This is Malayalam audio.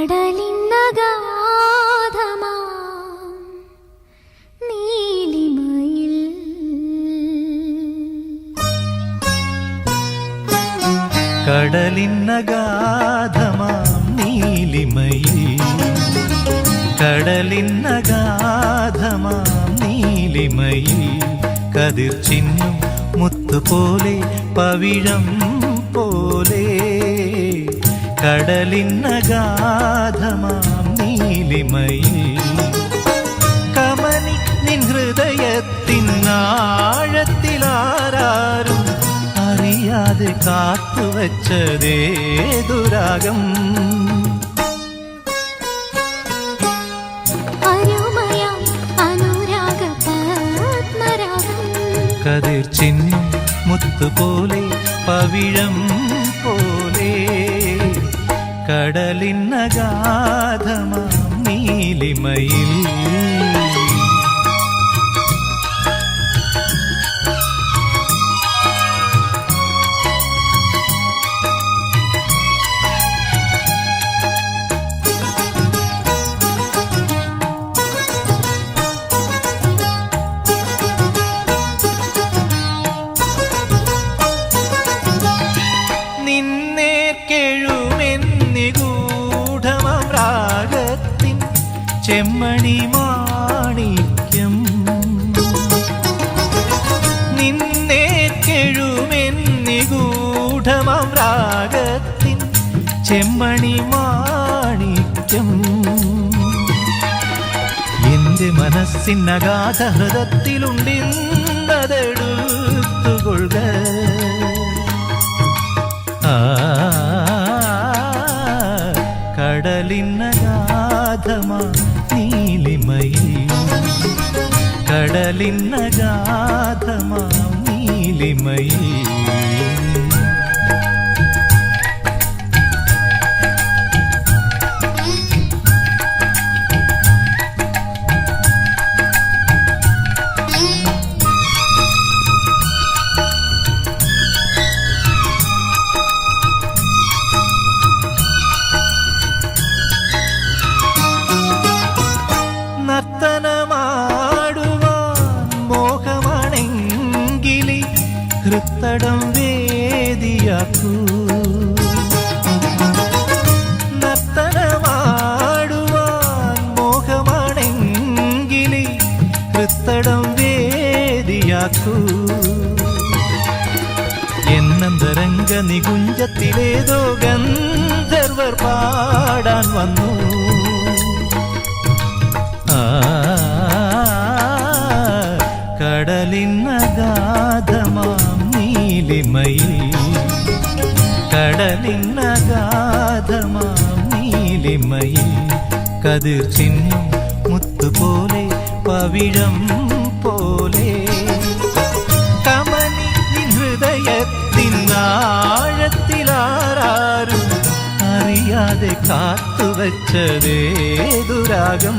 കടലിന്നഗാധമാ നീലിമയിൽ. കടലിന്നഗാധമാം നീലിമയിൽ. കതിർ ചിന്നും മുത്തുപോലെ പവിഴം പോലെ കടലിന്നഗാധമാം നീലിമയിൽ. കമനി നിൻ ഹൃദയത്തിനാഴത്തിലാരും അറിയാതെ കാത്തുവച്ചതേ ദുരാഗം. കതിർ ചിഹ്നം മുത്തുപോലെ പവിഴം കടലിന്നഗാധമാം നീലിമയിൽ. നിന്നേർക്കെഴുമെന്നിഗൂഢമം ചെമ്മണി മാണിക്യം. നിന്നേർക്കെഴുമെന്നിഗൂഢമം രാഗത്തിൻ ചെമ്മണി മാണിക്യം. എന്റെ മനസ്സിനഗാധ ഹൃദത്തിലുണ്ടിന്നതെടുത്തുകൊള്ളുക. ആ കടലിന്നഗാധമാ നീലിമയിൽ കടലിന്നഗാധമാ നീലിമയിൽ നർത്തനമാടുവാൻ മോഹമാണെങ്കിലി ഹൃത്തടം വേദിയാക്കൂ. നർത്തനമാടുവാൻ മോഹമാണെങ്കിലി ഹൃത്തടം വേദിയാക്കൂ. എന്നന്തരംഗ നികുഞ്ചത്തിലേതോ ഗന്ധർവർ പാടാൻ വന്നു. ആ കടലിന്നഗാധമാം നീലിമയിൽ. കടലിന്നഗാധമാം നീലിമയിൽ. കതിർ ചിഹ്നം മുത്തുപോലെ പവിഴം പോലെ. കമനി ഹൃദയത്തിൻ ഹൃദയത്തിനാഴത്തിലാരും അറിയാതെ കാത്തുവച്ചതേതുരാഗം